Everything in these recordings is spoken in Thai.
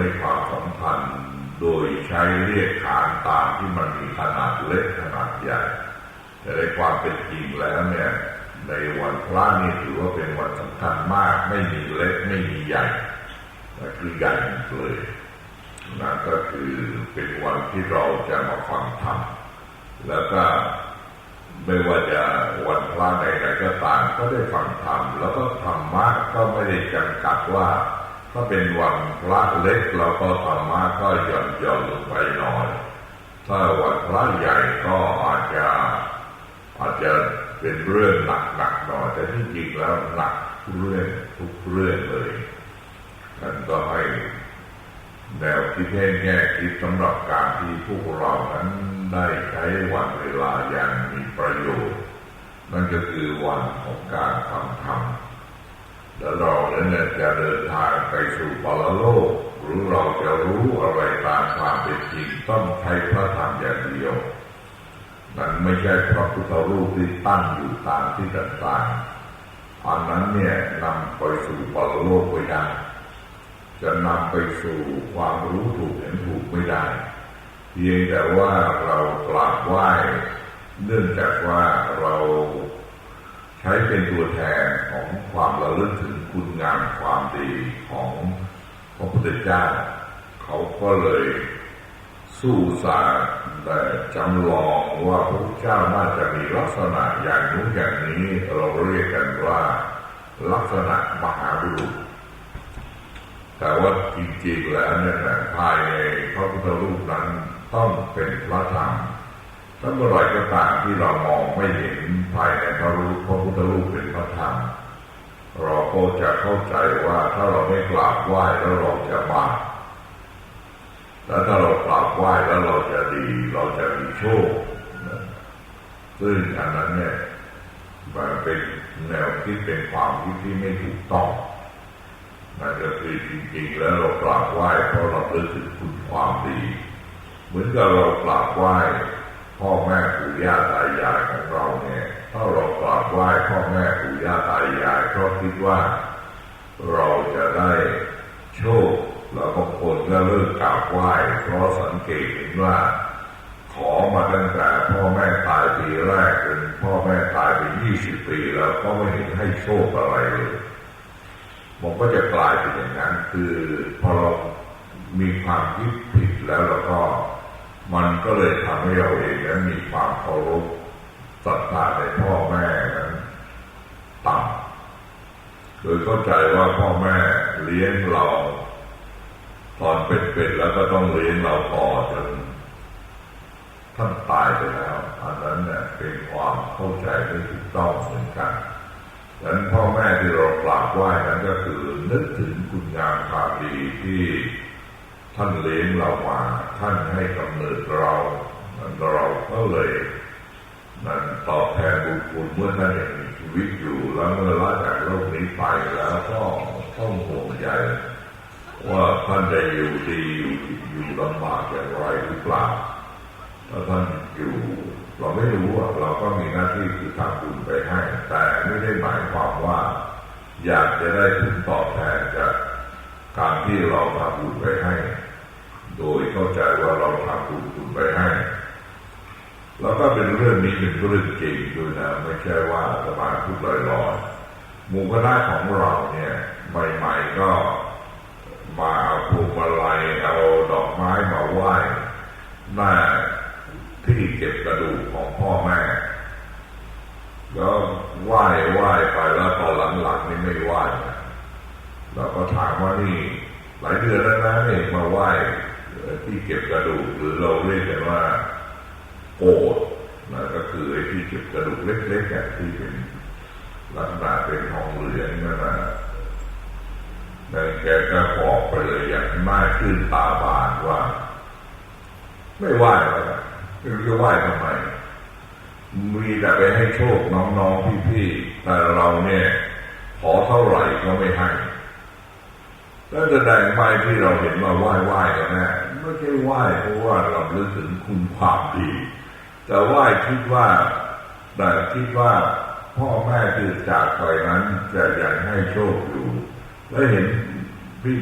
ยให้ความสำคัญโดยใช้เรียกขานตามที่มันมีขนาดเล็กขนาดใหญ่ แต่ในความเป็นจริงแล้วเนี่ย ในวันพระนี่ถือว่าเป็นวันสำคัญมาก ไม่มีเล็กไม่มีใหญ่คือใหญ่เลยนั่นก็คือเป็นวันที่เราจะมาฟังธรรมแล้วก็ไม่ว่าจะวันพระใดๆก็ตามก็ได้ฟังธรรมแล้วก็ธรรมะก็ไม่ได้จำกัดว่า ถ้าเป็นวันพระเล็กเราก็ธรรมะก็หย่อนหย่อนลงไปหน่อย ถ้าวันพระใหญ่ก็อาจจะอาจจะเป็นเรื่องหนักๆหน่อยแต่ที่จริงแล้วหนักเรื่องทุกเรื่องเลยนั่นก็ให้แนวคิดแง่คิดสำหรับการที่พวกเรานั้นได้ใช้วันเวลาอย่างมีประโยชน์ นั่นก็คือวันของการทำ เราเนี่ยจะเดินทางไปสู่ปรโลก หรือเราจะรู้อะไรตามความเป็นจริงต้องใช้พระธรรมอย่างเดียวมันไม่ใช่พระพุทธรูปที่ตั้งอยู่ตามที่ต่างๆอันนั้นเนี่ยนำไปสู่ปรโลกไม่ได้ จะนำไปสู่ความรู้ถูกเห็นถูกไม่ได้ เพียงแต่ว่าเรากราบไหว้เนื่องจากว่าเราใช้เป็นตัวแทนของความระลึกถึง คุณงามความดีของพระพุทธเจ้า เขาก็เลยสู้สาแต่จำลองว่าพระเจ้าน่าจะมีลักษณะอย่างนู้นอย่างนี้เราเรียกกันว่าลักษณะมหาบุรุษ แต่ว่าจริงๆแล้วเนี่ยภายในพระพุทธรูปนั้นต้องเป็นพระธรรมถ้าเมื่อไรก็ตามที่เรามองไม่เห็นภายในพระรูปพระพุทธรูปเป็นพระธรรม เราก็จะเข้าใจว่าถ้าเราไม่กราบไหว้แล้วเราจะบาปแล้วถ้าเรากราบไหว้แล้วเราจะดี เราจะมีโชค ซึ่งอันนั้นเนี่ยมันเป็นแนวคิดเป็นความคิดที่ไม่ถูกต้องนั่นก็คือจริงๆ แล้วเรากราบไหว้เพราะเราเลิกถึงคุณความดี เหมือนกับเรากราบไหว้ พ่อแม่ปู่ย่าตายายของเราเนี่ยถ้าเรากราบไหว้พ่อแม่ปู่ย่าตายายเพราะคิดว่า เราจะได้โชคแล้วบางคนก็เลิกกราบไหว้เพราะสังเกตเห็นว่า ขอมาตั้งแต่พ่อแม่ตายปีแรกจนพ่อแม่ตายไปยี่สิบปีแล้วก็ไม่เห็นให้โชคอะไรเลยมันก็จะกลายเป็นอย่างนั้น คือพอเรามีความคิดผิดแล้วแล้วก็ มันก็เลยทำให้เราเองนั้นมีความเคารพศรัทธาในพ่อแม่นั้นต่ำโดยเข้าใจว่าพ่อแม่เลี้ยงเรา ตอนเป็นๆแล้วก็ต้องเลี้ยงเราต่อจนท่านตายไปแล้วอันนั้นเนี่ยเป็นความเข้าใจไม่ถูกต้องเหมือนกันดังนั้นพ่อแม่ที่เรากราบไหว้นั้นก็คือนึกถึงคุณงามความดีที่ ท่านเลี้ยงเรามา ท่านให้กำเนิดเราเราก็เลยนั้นตอบแทนบุญคุณเมื่อท่านยังมีชีวิตอยู่แล้วเมื่อละจากโลกนี้ไปแล้วก็ต้องห่วงใยว่าท่านจะอยู่ดีอยู่อยู่ลำบากอย่างไรหรือเปล่าถ้าท่านอยู่ เราไม่รู้เราก็มีหน้าที่คือทำบุญไปให้ แต่ไม่ได้หมายความว่า อยากจะได้ผลตอบแทนจากการที่เราทำบุญไปให้ โดยเข้าใจว่าเราทำบุญบุญไปให้ แล้วก็เป็นเรื่องนี้เป็นเรื่องจริงด้วยนะ ไม่ใช่ว่าสมาพูดลอยๆหมู่คณะของเราเนี่ยใหม่ๆก็มาเอาพวงมาลัยเอาดอกไม้มาไหว้หน้าที่เก็บกระดูกของพ่อแม่ แล้วไหว้ไหว้ไปแล้วตอนหลังๆนี่ไม่ไหว้เราก็ถามว่านี่หลายเดือนแล้วนะนี่มาไหว้ ที่เก็บกระดูกหรือเราเรียกกันว่าโกดนะก็คือไอ้ที่เก็บกระดูกเล็กๆที่เป็นลักษณะเป็นทองเหลืองนั่นนะนั่นแกก็บอกไปเลยอย่างน่าขึ้นตาบานว่า ไม่ไหวแล้วไม่รู้จะไหวทำไม มีแต่ไปให้โชคน้องๆพี่ๆแต่เราเนี่ย ขอเท่าไหร่ก็ไม่ให้ แล้วแสดงไปที่เราเห็นว่าไหว้ไหว้กันนะไม่ใช่ไหว้เพราะว่าเราลึกถึงคุณความดี แต่ไหว้คิดว่าแต่คิดว่าพ่อแม่ที่จากไปนั้นจะยังให้โชคอยู่ แล้วเห็น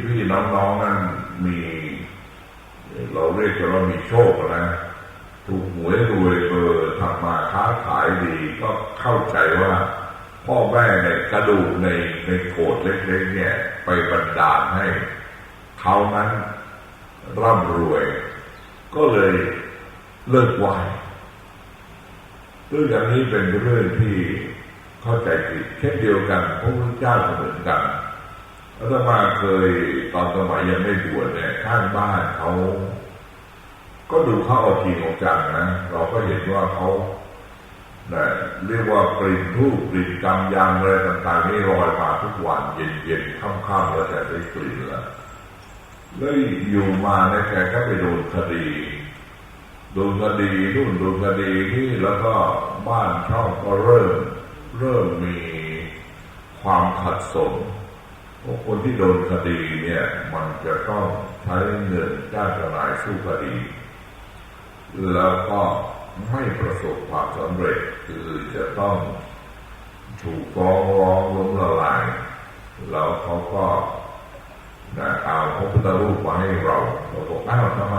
พี่ๆน้องๆนั้นมี เราเรียกกันว่ามีโชคนะถูกหวยรวยเบอร์ทำมาค้าขายดีก็เข้าใจว่า พ่อแม่ในกระดูกในในโกดเล็กๆเนี่ย ไปบันดาลให้เขานั้นร่ำรวย ก็เลยเลิกไหวเรื่องอย่างนี้เป็นเรื่องที่เข้าใจผิดเช่นเดียวกันพระพุทธเจ้าเหมือนกันแล้วมาเคยตอนสมัยยังไม่บวชเนี่ยข้างบ้านเขา ก็ดูเขาเอาจริงเอาจังนะ เราก็เห็นว่าเขา เรียกว่ากลิ่นทูบกลิ่นกำยางอะไรต่างๆนี่ลอยมาทุกวันเย็นๆค่ำๆแล้วแต่ได้กลิ่นล้วแล้วอยู่มาในยแกก็ไปโดนคดีโดนคดีนู่นโดนคดีนี่แล้วก็บ้านช่องก็เริ่ม เริ่มมีความขัดสนคนที่โดนคดีเนี่ย มันจะต้องใช้เงินจ้างทนายสู้คดี แล้วก็ ไม่ประสบความสำเร็จคือจะต้องถูกฟ้องร้องล้มละลายแล้วเขาก็นะเอาพระพุทธรูปมาให้เราเราบอกอ้าวทำไม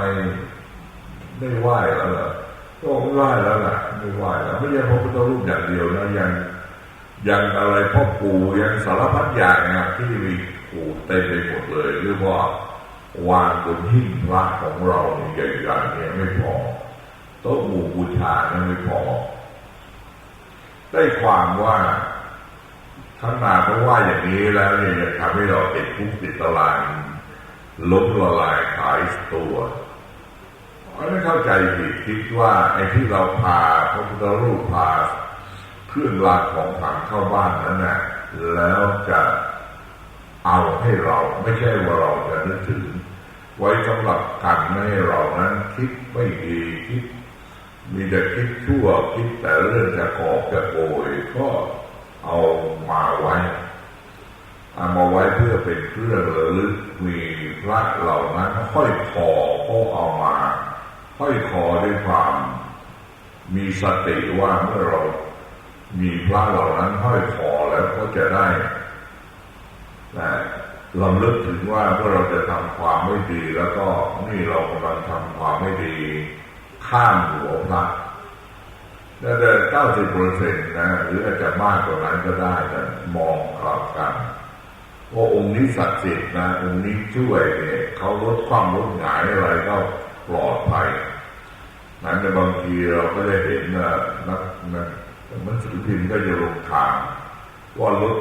ไม่ไหว้แล้วล่ะก็ไม่ไหว้แล้วล่ะไม่ไหว้แล้วไม่ใช่พระพุทธรูปอย่างเดียวนะยังยังอะไรพ่อปู่ยังสารพัดอย่างนะที่มีปู่เต็มไปหมดเลยเรียกว่าวางบนหิ้งพระของเราใหญ่ๆเนี่ยไม่พอ โต๊ะหมู่บูชาเนี่ยไม่พอ ได้ความว่าท่านนาเพราะว่าอย่างนี้แล้วเนี่ยจะทำให้เราติดคุกติดตารางล้มละลายขายตัวไม่เข้าใจผิดคิดว่าไอ้ที่เราพาพระพุทธรูปพาเครื่องรางของขลังเข้าบ้านนั้นน่ะแล้วจะเอาให้เราไม่ใช่ว่าเราจะนึกถึง ไว้สำหรับกันไม่ให้เรานั้นคิดไม่ดีคิด มีแต่คิดชั่วคิดแต่เรื่องจะกอบจะโกยก็เอามาไว้เอามาไว้เพื่อเป็นเครื่องระลึกมีพระเหล่านั้นค่อยคอก็เอามาค่อยคอด้วยความมีสติว่าเมื่อเรามีพระเหล่านั้นห้อยคอแล้วก็จะได้นะลำลึกถึงว่าเมื่อเราจะทำความไม่ดี แล้วก็นี่เรากำลังทำความไม่ดี ข้ามหัวพระน่าจะเก้าสิบเปอร์เซ็นต์นะ หรืออาจจะมากกว่านั้นก็ได้นะมองกลับกันว่าองค์นี้ศักดิ์สิทธิ์นะ องค์นี้ช่วยเนี่ยเขาลดความลดหงายอะไรก็ปลอดภัยนั้นในบางทีเราก็ได้เห็นนะนักนักมันสือพิมพ์ก็จะลงข่าวว่ารถ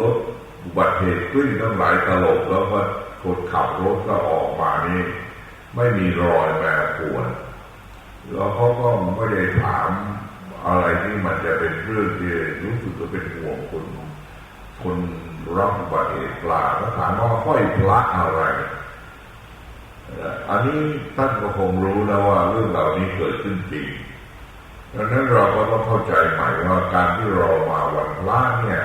รถอุบัติเหตุขึ้นตั้งหลายตลบแล้วก็คนขับรถก็ออกมานี่ ไม่มีรอยแปรปวน แล้วเขาก็ไม่ได้ถามอะไรที่มันจะเป็นเรื่องที่รู้สึกจะเป็นห่วงคนคนรับอุบัติเหตุปลาแล้วถามว่าห้อยพระอะไร อันนี้ท่านก็คงรู้แล้วว่าเรื่องเหล่านี้เกิดขึ้นจริงดังนั้นเราก็ต้องเข้าใจใหม่ว่าการที่เรามาวันพระเนี่ย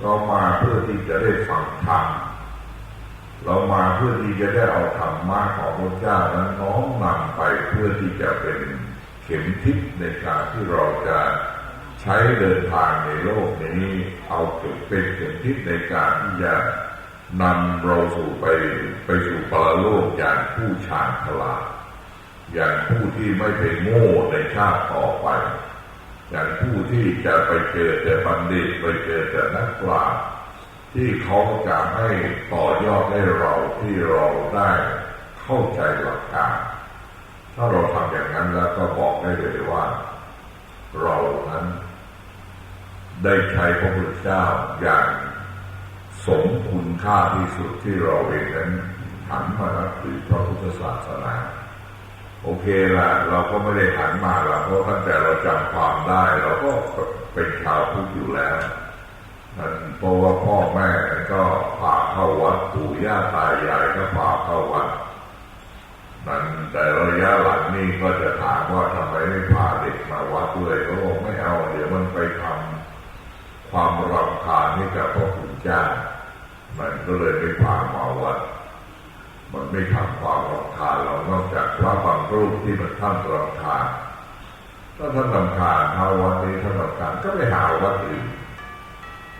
เรามาเพื่อที่จะได้ฟังธรรม เรามาเพื่อที่จะได้เอาธรรมะของพระเจ้านั้นน้อมนำไปเพื่อที่จะเป็นเข็มทิศในการที่เราจะใช้เดินทางในโลกนี้ เอาเก็บเป็นเข็มทิศในการที่จะนำเราสู่ไปไปสู่ปรโลกอย่างผู้ชาญฉลาดอย่างผู้ที่ไม่ไปโง่ในชาติต่อไป อย่างผู้ที่จะไปเจอแต่บัณฑิตไปเจอแต่นักปราชญ์ ที่เขาจะให้ต่อยอดให้เราที่เราได้เข้าใจหลักการ ถ้าเราทำอย่างนั้นแล้วก็บอกได้เลยว่า เรานั้น ได้ใช้พระพุทธเจ้าอย่างสมคุณค่าที่สุดที่เราเองนั้นหันมานับถือพระพุทธศาสนา โอเคละเราก็ไม่ได้หันมาละเพราะตั้งแต่เราจำความได้ เราก็เป็นชาวพุทธอยู่แล้ว เพราะว่าพ่อแม่ก็พาเข้าวัดปู่ย่าตายายก็พาเข้าวัดนั่นแต่ระยะหลังนี่ก็จะถามว่าทำไมไม่พาเด็กมาวัดด้วยเขาบอกไม่เอา เดี๋ยวมันไปทำความรำคาญให้กับพระคุณเจ้ามันก็เลยไม่พามาวัด มันไม่ทำความรำคาญเรานอกจากพระบางรูปที่มันท่านรำคาญถ้าท่านรำคาญเท่าวันนี้ท่านรำคาญก็ไปหาวัดอื่น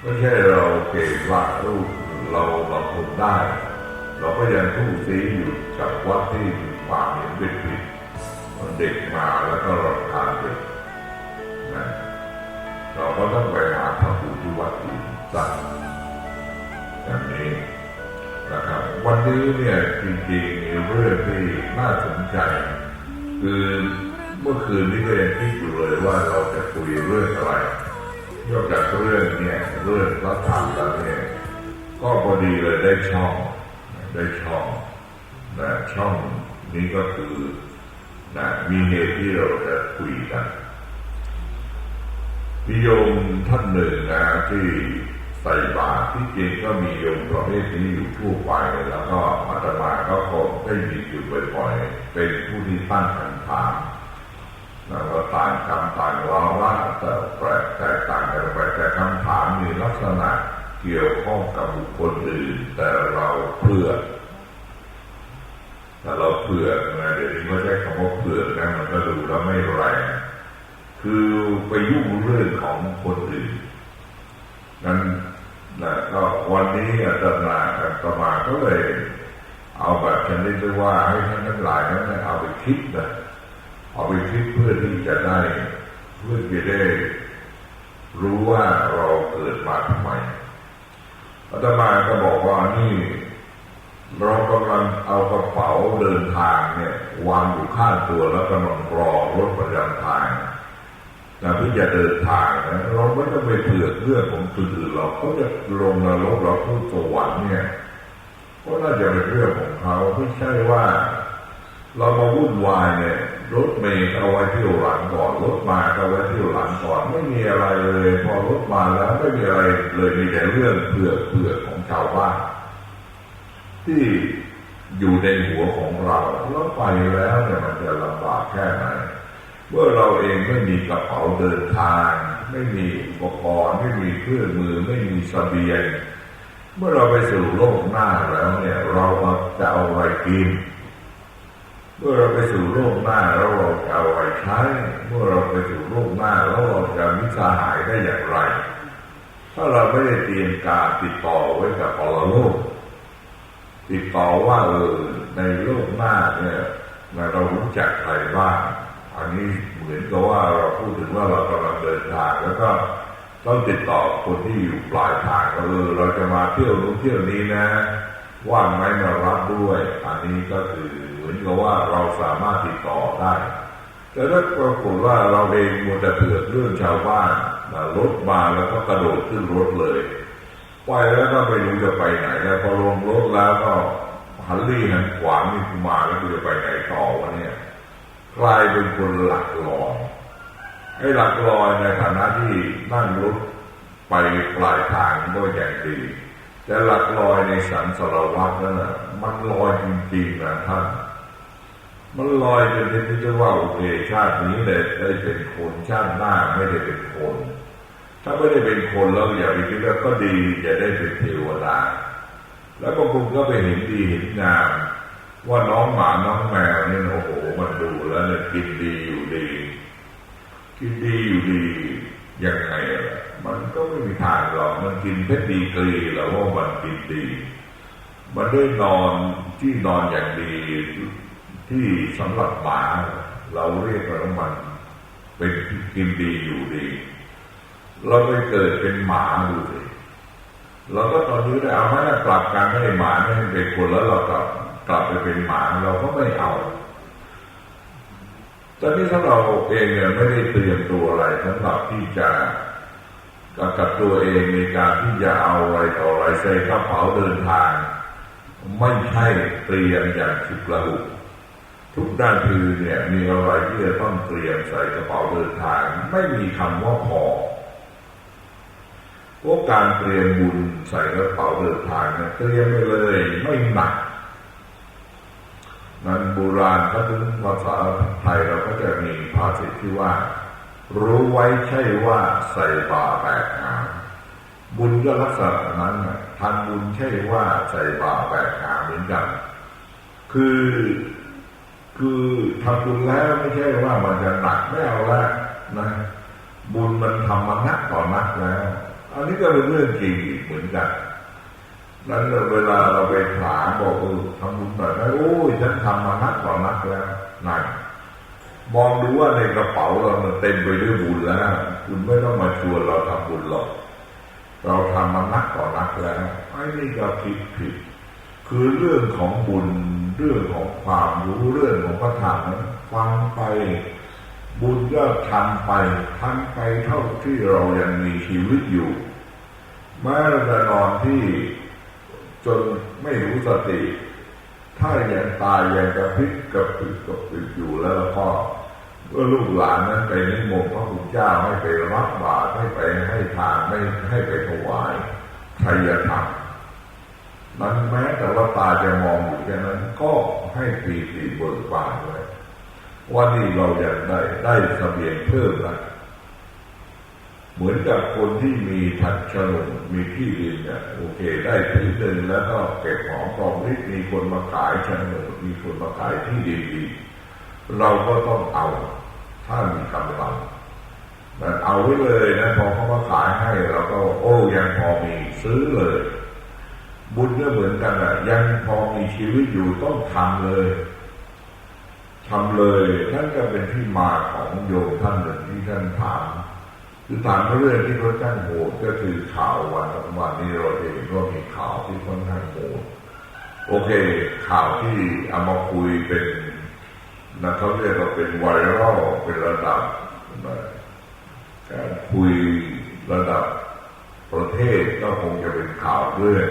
ไม่ใช่เราเก่งว่ารูปเราบำเพ็ญได้ เราก็ยังทู่ซีอยู่กับวัดที่มีความเห็นเป็นผิดเด็กมาแล้วก็รำคาญเด็กนะเราก็ต้องไปหาพระครูที่วัดอื่นสักอย่างนี้นะครับวันนี้เนี่ยจริงๆมีเรื่องที่น่าสนใจ คือเมื่อคืนนี้ก็ยังคิดอยู่เลยว่าเราจะคุยเรื่องอะไร นอกจากเรื่องเนี่ยเรื่องพระธรรมแล้วเนี่ยก็พอดีเลยได้ช่องได้ช่องนะช่องนี้ก็คือนะมีเหตุที่เราจะคุยกันมีโยมท่านหนึ่งนะที่ใส่บาตรที่จริงก็มีโยมประเภทนี้อยู่ทั่วไปแล้วก็อาตมาก็คงได้มีอยู่บ่อยๆเป็นผู้ที่ตั้งคำถาม แล้วก็ต่างคำต่างร้องว่าแต่แปลกแตกต่างกันไปแต่คำถามมีลักษณะเกี่ยวข้องกับบุคคลอื่น แต่เราเพื่อแต่เราเผื่อนะเดี๋ยวนี้ไม่ใช้คำว่าเผื่อนะมันก็ดูแล้วไม่แรงคือไปยุ่งเรื่องของคนอื่นนั้นนะก็วันนี้อาจารย์อาตมาก็เลย เอาแบบชนิดที่ว่าให้ท่านทั้งหลายนั้นเอาไปคิดนะ เอาไปคิดเพื่อที่จะได้เพื่อจะได้ รู้ว่าเราเกิดมาทำไมอาตมาก็บอกว่านี่เรากำลังเอากระเป๋าเดินทางเนี่ยวางอยู่ข้างตัวแล้วกำลังรอรถประจำทางแต่ที่อจะเดินทางนะเราไม่ต้องไปเผื่อเรื่องของคนอื่นเราเขาจะลงนรกเราพูดสวรรค์เนี่ยก็น่าจะเป็นเรื่องของเขาไม่ใช่ว่า เรามาวุ่นวายเนี่ยรถเมย์เอาไว้ที่หลังก่อนรถมาเอาไว้ที่หลังก่อนไม่มีอะไรเลย พอรถมาแล้วไม่มีอะไรเลยมีแต่เรื่องเผือกเผือกของชาวบ้านที่อยู่ในหัวของเราแล้วไปแล้วเนี่ยมันจะลำบากแค่ไหนเมื่อเราเองไม่มีกระเป๋าเดินทาง ไม่มีอุปกรณ์ไม่มีเครื่องมือไม่มีสเสบียง เมื่อเราไปสู่โลกหน้าแล้วเนี่ย เราจะเอาอะไรกิน เมื่อเราไปสู่โลกหน้าแล้วเราจะเอาอะไรใช้เมื่อเราไปสู่โลกหน้าแล้วเราจะมิสาหายได้อย่างไร ถ้าเราไม่ได้เตรียมการติดต่อไว้กับปรโลก ติดต่อว่าเออในโลกหน้าเนี่ยเรารู้จักใครบ้างอันนี้เหมือนกับว่าเราพูดถึงว่าเรากำลังเดินทางแล้วก็ต้องติดต่อคนที่อยู่ปลายทางเออเราจะมาเที่ยวนู้นเที่ยวนี้นะ ว่างไหมมารับด้วย อันนี้ก็คือเหมือนกับว่าเราสามารถติดต่อได้ แต่ถ้าปรากฏว่าเราเองมัวแต่เผือกเรื่องชาวบ้านรถมาแล้วก็กระโดดขึ้นรถเลยไปแล้วก็ไม่รู้จะไปไหนแล้วพอลงรถแล้วก็หันลี่หันขวางนี่กูมาแล้วกูจะไปไหนต่อวะเนี่ยกลายเป็นคนหลักลอยไอ้หลักลอยในฐานะที่นั่งรถไปปลายทางก็อย่างดี แต่หลักลอยในสันสารวัตรนั่นแหะมันลอยจริงๆนะท่านมันลอยจนที่จะว่าโอเคชาตินี้เลยได้เป็นคนชาติหน้าไม่ได้เป็นคน ถ้าไม่ได้เป็นคนแล้วอย่าไปคิดว่าก็ดีจะได้เป็นเทวดาแล้วบางคนก็ไปเห็นดีเห็นงามว่าน้องหมาน้องแมวเนี่ยโอ้โหมันดูแล้วเนี่ยกินดีอยู่ดี กินดีอยู่ดียังไงล่ะ มันก็ไม่มีทางหรอกมันกินเพชรดีกรีหรือว่ามันกินดี มันได้นอนที่นอนอย่างดีที่สำหรับหมาเราเรียกว่ามัน เป็นกินดีอยู่ดี เราไปเกิดเป็นหมาดูสิเราก็ตอนนี้ได้เอาไหมกลับกันให้หมาให้เป็นคนแล้วเรากลับกลับไปเป็นหมาเราก็ไม่เอาตอนนี้ถ้าเราเองเนี่ยไม่ได้เตรียมตัวอะไรสำหรับที่จะ กับตัวเองในการที่จะเอาอะไรต่ออะไรใส่กระเป๋าเดินทาง ไม่ใช่เตรียมอย่างฉุกละหุกทุกด้านคือเนี่ยมีอะไรที่จะต้องเตรียมใส่กระเป๋าเดินทาง ไม่มีคำว่าพอพวกการเตรียมบุญใส่กระเป๋าเดินทางเนี่ยเตรียมไปเลยไม่หนักนั้นโบราณถ้าถึงภาษาไทยเราก็จะมีภาษิตที่ว่า รู้ไว้ใช่ว่าใส่บาแบกหามบุญก็ลักษณะนั้นทำบุญใช่ว่าใส่บาแบกหามเหมือนกัน คือคือทำบุญแล้วไม่ใช่ว่ามันจะหนักไม่เอาละนะ บุญมันทำมานักต่อนักแล้ว อันนี้ก็เป็นเรื่องจริงเหมือนกันนั้นเวลาเราไปถามบอกเออทำบุญหน่อยไหมโอ้ยฉันทำมานักต่อนักแล้วนั่น มองดูว่าในกระเป๋าเรามันเต็มไปด้วยบุญแล้ว คุณไม่ต้องมาชวนเราทำบุญหรอกเราทำมานักต่อนักแล้วไอ้นี่ก็ผิดผิด คือเรื่องของบุญเรื่องของความรู้เรื่องของพระธรรมฟังไป บุญก็ทำไปทำไปเท่าที่เรายังมีชีวิตอยู่แม้จะนอนที่จนไม่รู้สติ ถ้ายังตายยังกระพริบกระพริบกระพริบอยู่แล้วก็เมื่อลูกหลานนั้นไปนิมนต์พระคุณเจ้าให้ไปรับบาตรให้ไปให้ทานไม่ให้ไปถวายชัยธรรมนั้นแม้แต่ว่าตาจะมองอยู่แค่นั้นก็ให้ปีติเบิกบานเลยว่านี่เราอยากได้ได้เสบียงเพิ่มนะ เหมือนกับคนที่มีถัดฉลุมีที่ดินเนี่ยโอเค ได้ที่ดินแล้วก็เก็บหอมรอมริบมีคนมาขายฉลุมีคนมาขายที่ดินดี เราก็ต้องเอาถ้ามีกำลังแต่เอาไว้เลยนะพอเขามาขายให้เราก็ โอ้ยังพอมีซื้อเลย บุญก็เหมือนกันอะ ยังพอมีชีวิตอยู่ต้องทำเลยทำเลยนั่นก็เป็นที่มาของโยมท่านหนึ่งที่ท่านถาม คือถามเรื่องที่เขาจ้างโหดก็คือข่าววันวันนี้เราเองก็มีข่าวที่ค่อนข้างโหดโอเค ข่าวที่เอามาคุยเป็นนะเขาเรียกว่าเป็นไวรัลเป็นระดับการคุยระดับประเทศก็คงจะเป็นข่าวเรื่อง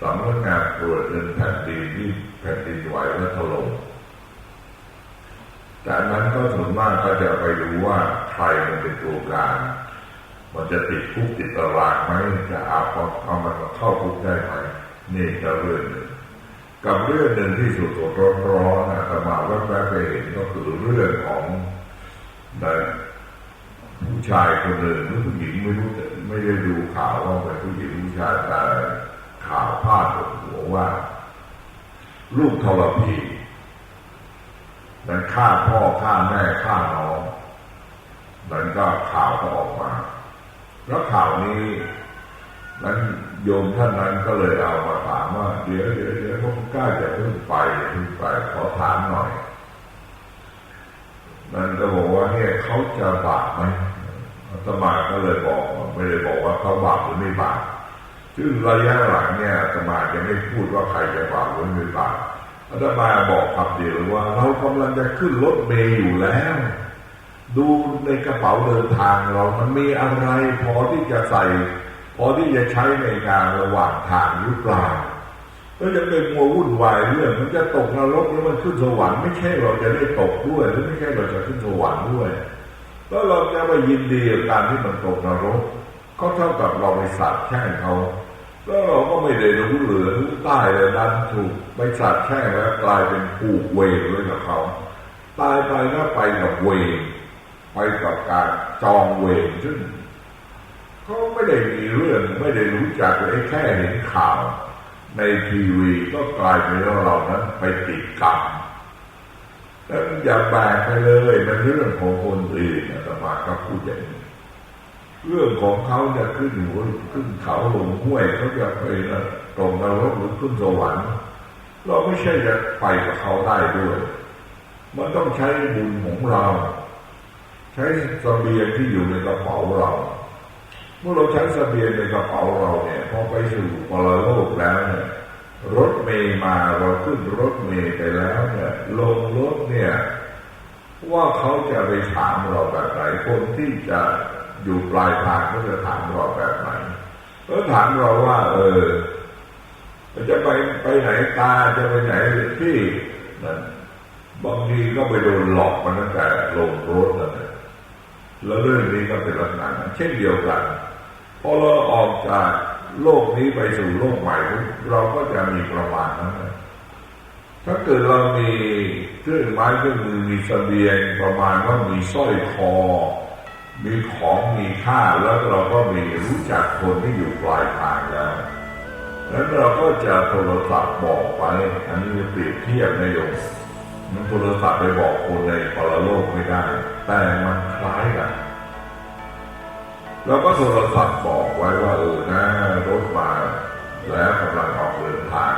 สำนักงานตรวจเงินแผ่นดินที่แผ่นดินไหวและถล่ม จากนั้นก็ส่วนมากก็จะไปดูว่าใครมันเป็นตัวการมันจะติดคุกติดตารางไหมจะเอาเอามันเข้าคุกได้ไหมนี่จะเรื่องหนึ่งกับเรื่องหนึ่งที่สุดสดร้อนๆนะแต่มาแวบๆไปเห็นก็คือเรื่องของนะผู้ชายคนหนึ่งหรือผู้หญิงไม่รู้ไม่ได้ดูข่าวว่าเป็นผู้หญิงผู้ชายแต่ข่าวพาดหัวว่าลูกทรพี นั้นฆ่าพ่อฆ่าแม่ฆ่าน้องนั้นก็ข่าวก็ออกมา แล้วข่าวนี้นั้นโยมท่านนั้นก็เลยเอามาถามว่าเดี๋ยวเดี๋ยวเดี๋ยวพวกล้าจะพึ่งไปพึ่งไปขอถามหน่อยนั้นก็บอกว่าเนี่ยเขาจะบาปไหมอาตมาก็เลยบอกไม่ได้บอกว่าเขาบาปหรือไม่บาปซึ่งระยะหลังเนี่ยอาตมาจะไม่พูดว่าใครจะบาปหรือไม่บาป อาตมาบอกคำเดียวว่า เรากำลังจะขึ้นรถเมย์อยู่แล้ว ดูในกระเป๋าเดินทางเรามันมีอะไรพอที่จะใส่ พอที่จะใช้ในงานระหว่างทางหรือเปล่าก็จะเป็นมัววุ่นวายเรื่องมันจะตกนรกหรือมันขึ้นสวรรค์ไม่ใช่เราจะได้ตกด้วยหรือไม่ใช่เราจะขึ้นสวรรค์ด้วยแล้วเราจะไปยินดีกับการที่มันตกนรก ก็เท่ากับเราไปสัตว์แช่งเขา แล้วเราก็ไม่ได้รู้เหลือรู้ใต้เลยนั้นถูกไปสัตว์แช่งแล้วกลายเป็นผูกเวรด้วยกับเขาตายไปก็ไปกับเวรไปกับการจองเวรซึ่งเขาไม่ได้มีเรื่องไม่ได้รู้จักเลยแค่เห็นข่าว ในทีวีก็กลายเป็นว่าเรานั้นไปติดกรรมแล้วอย่าแบกไปเลยมันเรื่องของคนอื่นนะสมาก็พูดอย่างนี้ เรื่องของเขาจะขึ้นหัวขึ้นเขาลงห้วยเขาจะไปตรงนรกหรือขึ้นสวรรค์เราไม่ใช่จะไปกับเขาได้ด้วย มันต้องใช้บุญของเรา ใช้สเสบียงที่อยู่ในกระเป๋าเรา เมื่อเราใช้สเสบียงในกระเป๋าเราเนี่ยพอไปสู่ปรโลกแล้วเนี่ยรถเมย์มาเราขึ้นรถเมย์ไปแล้วเนี่ยลงรถเนี่ย ว่าเขาจะไปถามเราแบบไหนคนที่จะ อยู่ปลายทางก็จะถามเราแบบไหนก็ถามเราว่า เออจะไปไปไหนตาจะไปไหนที่นั่นบางทีก็ไปโดนหลอกมาตั้งแต่ลงรถนั่นแล้วเรื่องนี้ก็เป็นลักษณะนั้นเช่นเดียวกันพอเราออกจากโลกนี้ไปสู่โลกใหม่ เราก็จะมีประมาณนั้นถ้าเกิดเรามีเครื่องไม้เครื่องมือมีเสบียงประมาณว่ามีสร้อยคอ มีของมีค่าแล้วเราก็มีรู้จักคนที่อยู่ปลายทางแล้ว แล้วเราก็จะโทรศัพท์บอกไป อันนี้เปรียบเทียบนายโยมมันโทรศัพท์ไปบอกคนในปรโลกไม่ได้ แต่มันคล้ายกันเราก็โทรศัพท์บอกไว้ว่าเออนะรถมาแล้วกำลังออกเดินทาง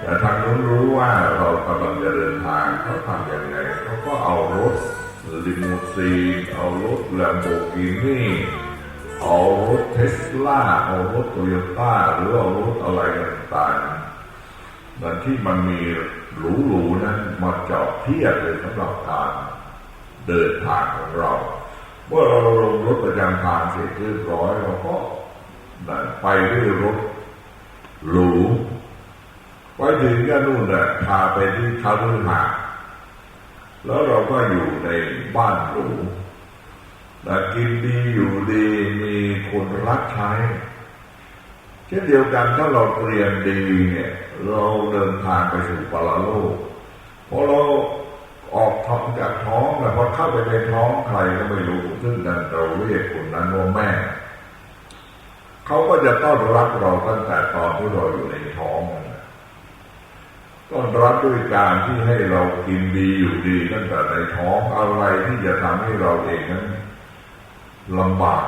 แต่ทางนู้นรู้ว่าเรากำลังจะเดินทางเขาทำยังไงเขาก็เอารถ ลิมูซีนเอารถแลมโบกินี่เอารถเทสลาเอารถโตโยต้าหรือเอารถอะไรต่างๆนั่นที่มันมีหรูๆนั้นมาจอดเทียบเลยสำหรับการเดินทางของเราเมื่อเราลงรถประจำทางเสร็จเรียบร้อยเราก็ไปด้วยรถหรูไปถึงก็นู่นน่ะพาไปที่คารุหา แล้วเราก็อยู่ในบ้านหรูนะกินดีอยู่ดีมีคนรักใช้เช่นเดียวกันถ้าเราเรียมดีเนี่ย เราเดินทางไปสู่ปรโลกพอเราออกท้องจากท้องแล้วพอเข้าไปในท้องใครก็ไม่รู้ซึ่งนั้นเราเรียกคนนั้นว่าแม่เขาก็จะต้อนรับเราตั้งแต่ตอนที่เราอยู่ในท้อง ต้อนรับด้วยการที่ให้เรากินดีอยู่ดีตั้งแต่ในท้องอะไรที่จะทำให้เราเองนั้นลำบาก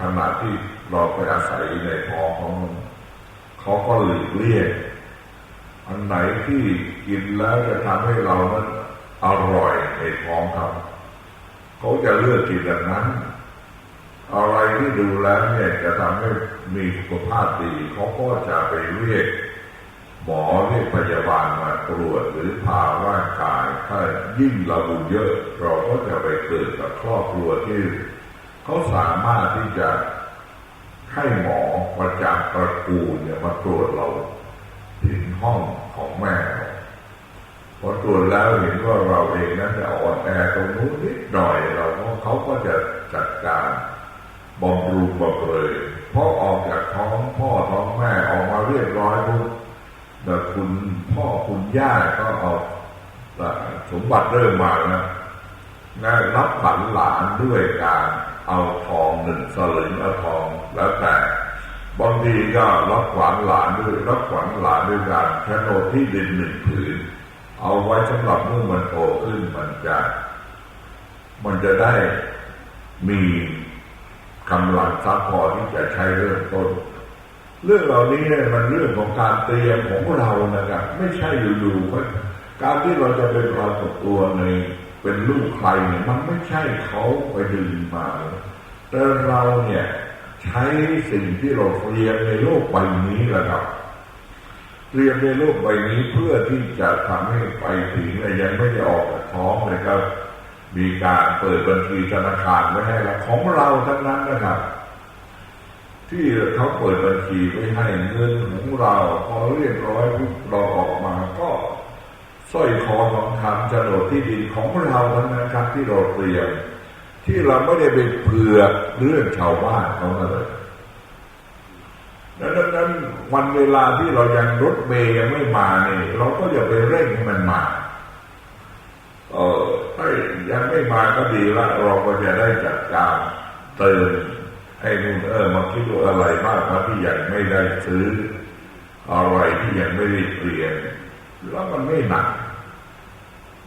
ขณะที่เราไปอาศัยในท้องของมันเขาก็หลีกเลี่ยงอันไหนที่กินแล้วจะทำให้เรานั้นอร่อยในท้องครับเขาจะเลือกกินแบบนั้น อะไรที่ดูแล้วเนี่ยจะทำให้มีสุขภาพดีเขาก็จะไปเรียก หมอเรียกพยาบาลมาตรวจหรือพาร่างกาย ถ้ายิ่งเราบุญเยอะ เราก็จะไปเกิดกับครอบครัวที่เขาสามารถที่จะให้หมอประจำตระกูลเนี่ยมาตรวจเราถึงห้องของแม่พอตรวจแล้วเห็นว่าเราเองนั้นจะอ่อนแอตรงนู้นนิดหน่อยเราก็เขาก็จะจัดการบำรุงบำเรยเพราะออกจากท้องพ่อท้องแม่ออกมาเรียบร้อยปุ๊บ แต่คุณพ่อคุณย่าก็เอาสมบัติเริ่มมาแล้วนะรับขวัญหลานด้วยการเอาทองหนึ่งสลึงเอาทองแล้วแต่บางทีก็รับขวัญหลานด้วยรับขวัญหลานด้วยการโฉนดที่ดินหนึ่งผืน เอาไว้สำหรับเมื่อมันโตขึ้นมันจะ มันจะได้มีกำลังทรัพย์พอที่จะใช้เริ่มต้น เรื่องเหล่านี้เนี่ยมันเรื่องของการเตรียมของเรานะครับ ไม่ใช่อยู่ๆาการที่เราจะเป็นปรากฏตัวในเป็นลูกใครเนี่ยมันไม่ใช่เขาไปดึงมา แต่เราเนี่ยใช้สิ่งที่เราเรียมในโลกใบนี้แหละครับเรียมในโลกใบนี้เพื่อที่จะทำให้ไปถึงยังไม่ได้ออกจากท้องเลยครับ มีการเปิดบัญชีธนาคารไว้ให้แล้วของเราทั้งนั้นนะครับ ที่เขาเปิดบัญชีไว้ให้เงินของเราพอเรียบร้อยปุ๊บเราออกมาก็สร้อยคอทองคำโฉนดที่ดินของเราทั้งนั้นครับที่เราเตรียมที่เราไม่ได้ไปเผื่อเรื่องชาวบ้านเขาเลยดังนั้นวันเวลาที่เรายังรถเมย์ยังไม่มาเนี่ยเราก็อย่าไปเร่งให้มันมา เออถ้ายังไม่มาก็ดีละเราก็จะได้จัดการเติม ให้นู่นเออมาคิดว่าอะไรบ้างครับที่ยังไม่ได้ซื้ออะไรที่ยังไม่ได้เตรียมแล้วมันไม่หนัก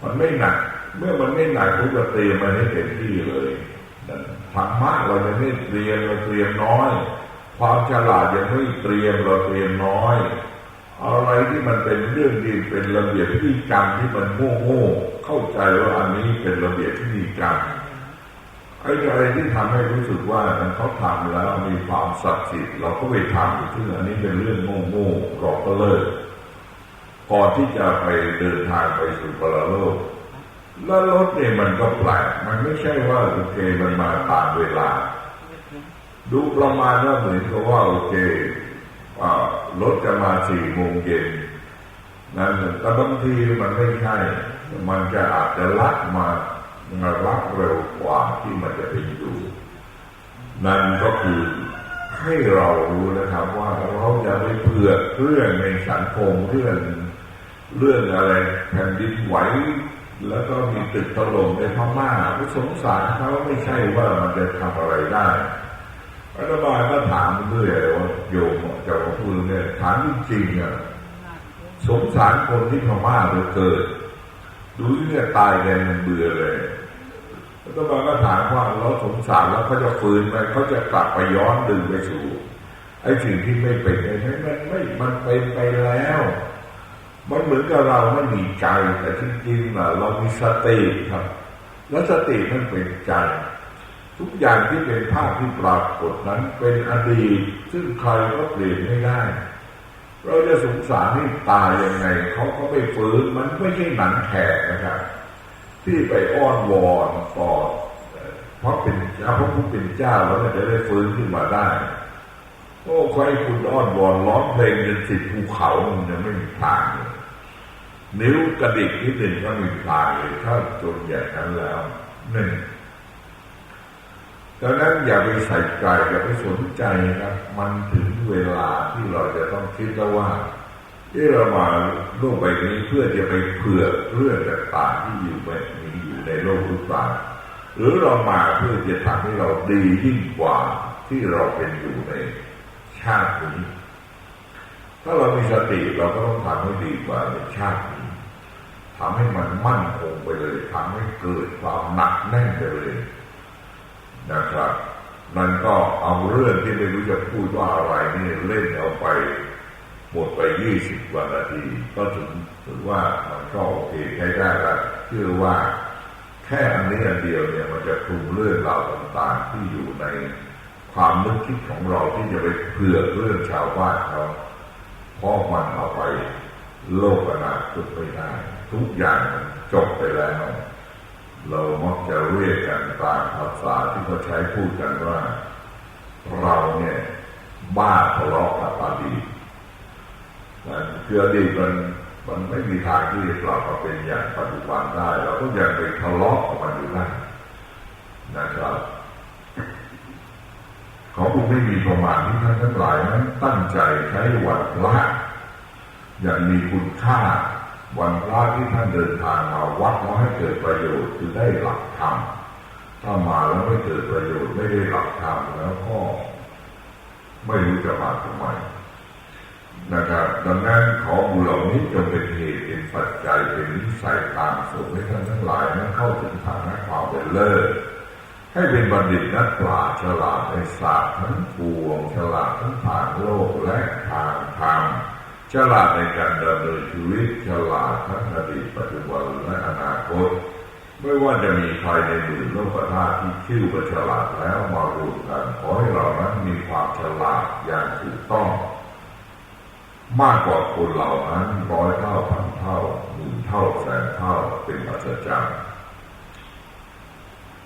มันไม่หนัก เมื่อมันไม่หนักทุกเตรียมมันให้เต็มที่เลยธรรมะเรายังไม่เตรียมเราเตรียมน้อย ความฉลาดยังไม่เตรียมเราเตรียมน้อย อะไรที่มันเป็นเรื่องดีเป็นระเบียบพิธีกรรมที่มันโง่โง่เข้าใจว่าอันนี้เป็นระเบียบพิธีกรร มไอ้อะไรที่ทำให้รู้สึกว่าเขาทำแล้วมีความศักดิ์สิทธิ์เราก็ไปทำซึ่งอันนี้เป็นเรื่องโง่โง่เราก็เลิกก่อนที่จะไปเดินทางไปสู่ปรโลก แล้วรถเนี่ยมันก็แปลกมันไม่ใช่ว่าโอเคมันมาตามเวลา ดูประมาณว่าเหมือนกับว่าโอเครถจะมาสี่โมงเย็นนั่นแต่บางทีมันไม่ใช่ มันจะอาจจะลักมา มาลักเร็วกว่าที่มันจะเป็นอยู่ นั่นก็คือให้เรารู้นะครับว่าเราจะไม่เผื่อเรื่องในสังคมเรื่องเรื่องอะไรแผ่นดินไหวแล้วก็มีตึกถล่มในพม่าก็สงสารเขาไม่ใช่ว่ามันจะทำอะไรได้อาตมาก็ถามเรื่อยว่าโยมจะมาพูดเนี่ยถามจริงๆอะสงสารคนที่พม่าเหลือเกินดูที่เนี่ยตายกันมันเบื่อเลย อาตมาก็ถามว่าเราสงสารแล้วเขาจะฟื้นไหมเขาจะกลับไปย้อนดึงไปสู่ไอ้สิ่งที่ไม่เป็นไอ้ไม่ไม่ไม่มันเป็นไปแล้ว มันเหมือนกับเราไม่มีใจแต่จริงๆน่ะเรามีสติครับ แล้วสติมันเป็นใจ ทุกอย่างที่เป็นภาพที่ปรากฏนั้นเป็นอดีต ซึ่งใครก็เปลี่ยนไม่ได้เราจะสงสารให้ตายยังไงเขาก็ไม่ฟื้นมันไม่ใช่หนังแขกนะครับ ที่ไปอ้อนวอนต่อเพราะเป็นพระผู้เป็นเจ้าแล้วจะได้ฟื้นขึ้นมาได้โอ้ใครคุณอ้อนวอนร้องเพลงจนสิบภูเขามันยังไม่มีทางนิ้วกระดิกนิดหนึ่งก็มีทางเลยถ้าจนอย่างนั้นแล้วหนั่นดังนั้นอย่าไปใส่ใจอย่าไปสนใจครับ มันถึงเวลาที่เราจะต้องคิดแล้วว่า ที่เรามาโลกใบนี้เพื่อจะไปเผื่อเรื่องต่างๆที่อยู่แบบมีอยู่ในโลกหรือเปล่าหรือเรามาเพื่อจะทำให้เราดียิ่งกว่าที่เราเป็นอยู่ในชาตินี้ ถ้าเรามีสติเราก็ต้องทำให้ดีกว่าในชาตินี้ทำให้มันมั่นคงไปเลยทำให้เกิดความหนักแน่นไปเลยนะครับ นั่นก็เอาเรื่องที่ไม่รู้จะพูดว่าอะไรนี่เล่นเอาไป หมดไปยี่สิบกว่านาที ก็ถึงถือว่ามันก็โอเคใช้ได้แล้วเชื่อว่าแค่อันนี้อันเดียวเนี่ยมันจะคลุมเรื่องราวต่างๆที่อยู่ในความนึกคิดของเราที่จะไปเผื่อเรื่องชาวบ้านเขาเพราะมันเอาไปโลกอนาคตไม่ได้ทุกอย่างจบไปแล้วเรามักจะเรียกกันตามภาษาที่เขาใช้พูดกันว่า เราเนี่ย บ้าทะเลาะกับอดีต นะคืออดีตมันมันไม่มีทางที่จะกลับมาเป็นอย่างปัจจุบันได้ เราก็ยังไปทะเลาะกับมันอยู่ได้นะครับขอคุณไม่มีประมาณที่ท่านทั้งหลายนั้นตั้งใจใช้วันพระอย่างมีคุณค่าวันพระที่ท่านเดินทางมาวัดแล้วให้เกิดประโยชน์คือได้หลักธรรมถ้ามาแล้วไม่เกิดประโยชน์ไม่ได้หลักธรรมแล้วก็ไม่รู้จะมาทำไม นะครับดังนั้นขอบุญเหล่านี้จงเป็นเหตุเป็นปัจจัยเป็นนิสัยตามส่งให้ท่านทั้งหลายนั้นเข้าถึงทางแห่งความเป็นเลิศให้เป็นบัณฑิตนักปราชญ์ฉลาดในศาสตร์ทั้งปวงฉลาดทั้งทางโลกและทางธรรมฉลาดในการดำเนินชีวิตฉลาดทั้งอดีตปัจจุบันและอนาคต ไม่ว่าจะมีใครในหมื่นโลกธาตุที่ชื่อว่าฉลาดแล้วมารวมกันขอให้เรานั้นมีความฉลาดอย่างถูกต้อง มากกว่าคนเหล่านั้นร้อยเท่าพันเท่าหมื่นเท่าแสนเท่าเป็นอัศจรรย์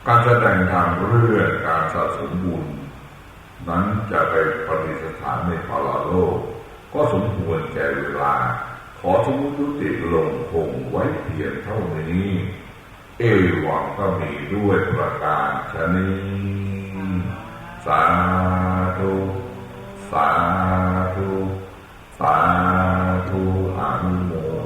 การแสดงทางเรื่องการสะสมบุญนั้นจะไปปฏิสถานในพาราโลก ก็สมควรแก่เวลา ขอสมุตุติลงคงไว้เพียงเท่านี้ เอวังก็มีด้วยประการชนี้สาธุ สาธุ Aku 罗